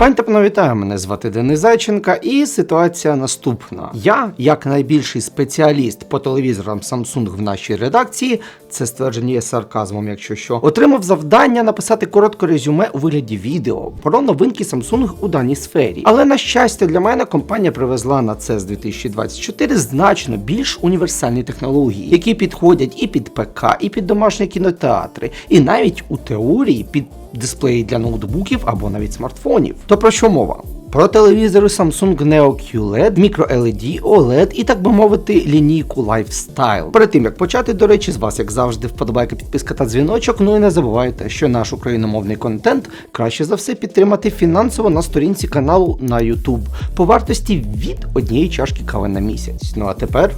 Пані вітаю, мене звати Денис Зайченка, і ситуація наступна. Я, як найбільший спеціаліст по телевізорам Samsung в нашій редакції, це ствердження є сарказмом, якщо що, отримав завдання написати коротке резюме у вигляді відео про новинки Samsung у даній сфері. Але на щастя для мене компанія привезла на CES 2024 значно більш універсальні технології, які підходять і під ПК, і під домашні кінотеатри, і навіть у теорії під дисплеї для ноутбуків або навіть смартфонів. То про що мова? Про телевізори Samsung Neo QLED, microLED, OLED і так би мовити лінійку Lifestyle. Перед тим як почати, до речі, з вас, як завжди, вподобайка, підписка та дзвіночок. Ну і не забувайте, що наш україномовний контент краще за все підтримати фінансово на сторінці каналу на YouTube по вартості від однієї чашки кави на місяць. Ну а тепер.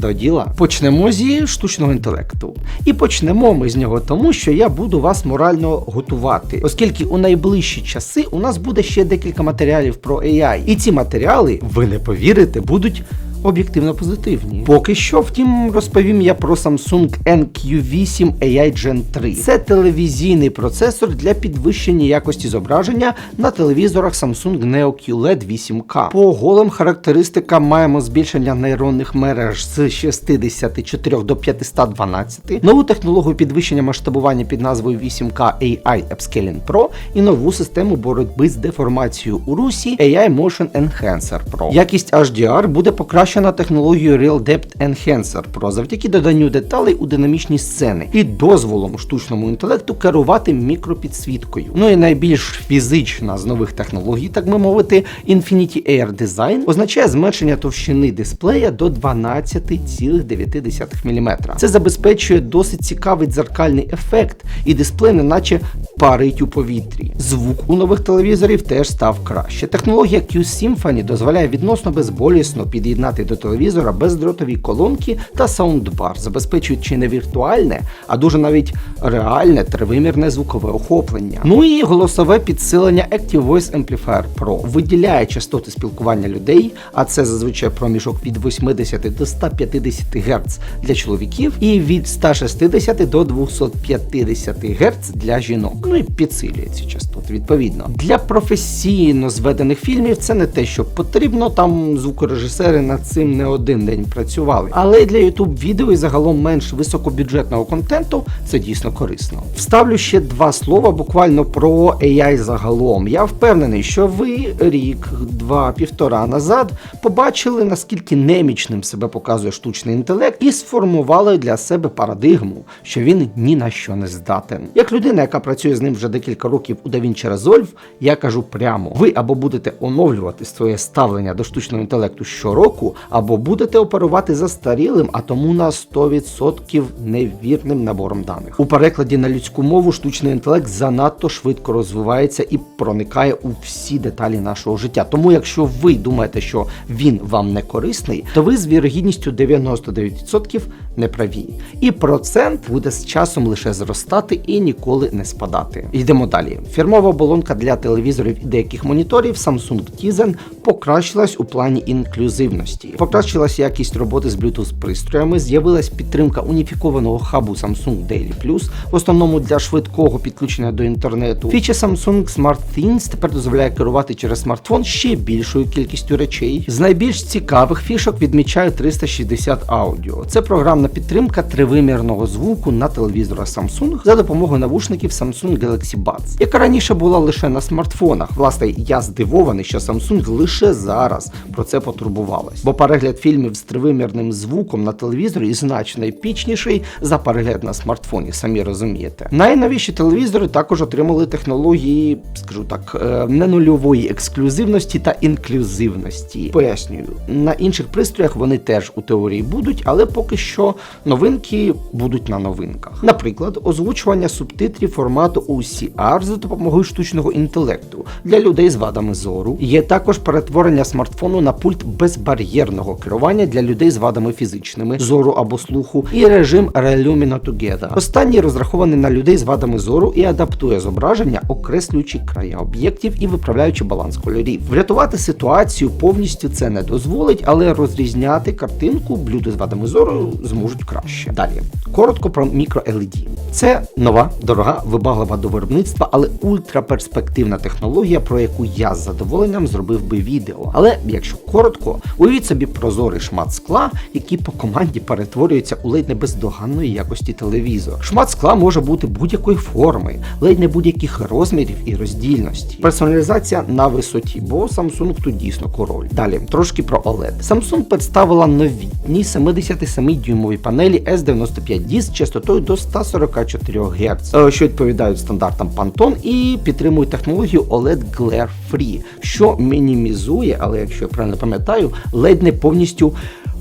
До діла почнемо зі штучного інтелекту. І почнемо ми з нього тому, що я буду вас морально готувати, оскільки у найближчі часи у нас буде ще декілька матеріалів про AI. І ці матеріали, ви не повірите, будуть. Об'єктивно позитивні. Поки що, втім, розповім я про Samsung NQ8 AI Gen 3. Це телевізійний процесор для підвищення якості зображення на телевізорах Samsung Neo QLED 8K. По голим характеристикам маємо збільшення нейронних мереж з 64 до 512, нову технологію підвищення масштабування під назвою 8K AI Upscaling Pro і нову систему боротьби з деформацією у русі AI Motion Enhancer Pro. Якість HDR буде покращена технологією Real Depth Enhancer Pro завдяки доданню деталей у динамічні сцени і дозволом штучному інтелекту керувати мікропідсвіткою. Ну і найбільш фізична з нових технологій, так би мовити, Infinity Air Design означає зменшення товщини дисплея до 12,9 мм. Це забезпечує досить цікавий дзеркальний ефект, і дисплей неначе парить у повітрі. Звук у нових телевізорів теж став краще. Технологія Q-Symphony дозволяє відносно безболісно під'єднати до телевізора бездротові колонки та саундбар, забезпечуючи не віртуальне, а дуже навіть реальне тривимірне звукове охоплення. Ну і голосове підсилення Active Voice Amplifier Pro виділяє частоти спілкування людей, а це зазвичай проміжок від 80 до 150 Гц для чоловіків і від 160 до 250 Гц для жінок. Ну і підсилює ці частоти відповідно. Для професійно зведених фільмів це не те, що потрібно. Там звукорежисери над цим не один день працювали. Але для YouTube відео і загалом менш високобюджетного контенту це дійсно корисно. Вставлю ще два слова буквально про AI загалом. Я впевнений, що ви рік, два, півтора назад побачили наскільки немічним себе показує штучний інтелект, і сформували для себе парадигму, що він ні на що не здатен. Як людина, яка працює з ним вже декілька років у DaVinci Resolve, я кажу прямо: ви або будете оновлювати своє ставлення до штучного інтелекту щороку, або будете оперувати застарілим, а тому на 100% невірним набором даних. У перекладі на людську мову штучний інтелект занадто швидко розвивається і проникає у всі деталі нашого життя. Тому, якщо ви думаєте, що він вам не корисний, то ви з вірогідністю 99% не праві. І процент буде з часом лише зростати і ніколи не спадати. Йдемо далі. Фірмова оболонка для телевізорів і деяких моніторів Samsung Tizen покращилась у плані інклюзивності. Покращилась якість роботи з Bluetooth пристроями, з'явилась підтримка уніфікованого хабу Samsung Daily Plus, в основному для швидкого підключення до інтернету. Фіча Samsung Smart Things тепер дозволяє керувати через смартфон ще більшою кількістю речей. З найбільш цікавих фішок відмічаю 360 аудіо. Це програмна підтримка тривимірного звуку на телевізорах Samsung за допомогою навушників Samsung Galaxy Buds, яка раніше була лише на смартфонах. Власне, я здивований, що Samsung лише зараз про це потурбувалась, бо перегляд фільмів з тривимірним звуком на телевізорі значно епічніший за перегляд на смартфоні, самі розумієте. Найновіші телевізори також отримали технології, скажу так, е, не нульової ексклюзивності та інклюзивності. Пояснюю, на інших пристроях вони теж у теорії будуть, але поки що новинки будуть на новинках. Наприклад, озвучування субтитрів формату OCR за допомогою штучного інтелекту для людей з вадами зору. Є також перетворення смартфону на пульт безбар'єрного керування для людей з вадами фізичними, зору або слуху, і режим Relumina Together. Останній розрахований на людей з вадами зору і адаптує зображення, окреслюючи края об'єктів і виправляючи баланс кольорів. Врятувати ситуацію повністю це не дозволить, але розрізняти картинку люди з вадами зору зможуть краще. Далі коротко про мікро LED. Це нова, дорога, вибаглива до виробництва, але ультраперспективна технологія, про яку я з задоволенням зробив би відео. Але якщо коротко, уявіть собі прозорий шмат скла, який по команді перетворюється у ледь не бездоганної якості телевізор. Шмат скла може бути будь-якої форми, ледь не будь-яких розмірів і роздільності. Персоналізація на висоті, бо Samsung тут дійсно король. Далі трошки про OLED. Samsung представила новітні 77-дюймові панелі S95D з частотою до 144 Гц, е, що відповідають стандартам Pantone і підтримують технологію OLED Glare Free, що мінімізує, але якщо я правильно пам'ятаю, ледь не повністю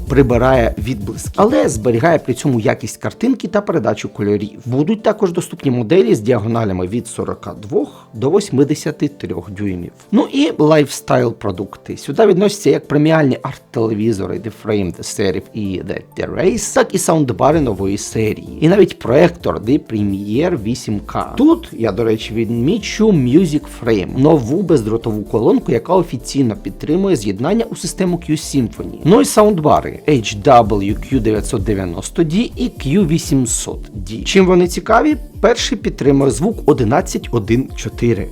прибирає відблиск, але зберігає при цьому якість картинки та передачу кольорів. Будуть також доступні моделі з діагоналями від 42 до 83 дюймів. Ну і лайфстайл продукти. Сюди відносяться як преміальні арт-телевізори The Frame, The Serif і The Terrace, так і саундбари нової серії. І навіть проектор The Premiere 8K. Тут я, до речі, відмічу Music Frame, нову бездротову колонку, яка офіційно підтримує з'єднання у систему Q-Symphony. Ну і саундбари HWQ990D і Q800D. Чим вони цікаві? Перший підтримує звук 11.1.4.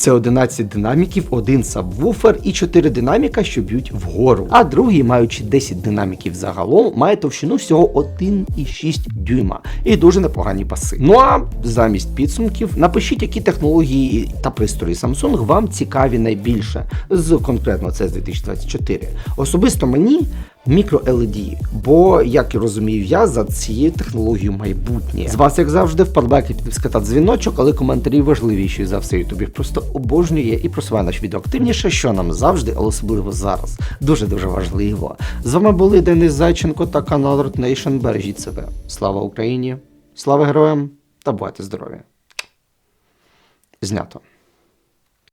Це 11 динаміків, один сабвуфер і 4 динаміка, що б'ють вгору. А другий, маючи 10 динаміків загалом, має товщину всього 1,6 дюйма і дуже непогані баси. Ну а замість підсумків напишіть, які технології та пристрої Samsung вам цікаві найбільше з конкретно з 2024. Особисто мені мікро LED, бо, як і розумію я, за цією технологією майбутнє. З вас, як завжди, вподобайки, підписка та дзвіночок, але коментарі важливіші за все. Ютуб їх просто обожнює і просуває наш відео активніше, що нам завжди, але особливо зараз. Дуже дуже важливо. З вами були Денис Зайченко та канал Root Nation. Бережіть себе. Слава Україні! Слава героям та бувайте здорові! Знято.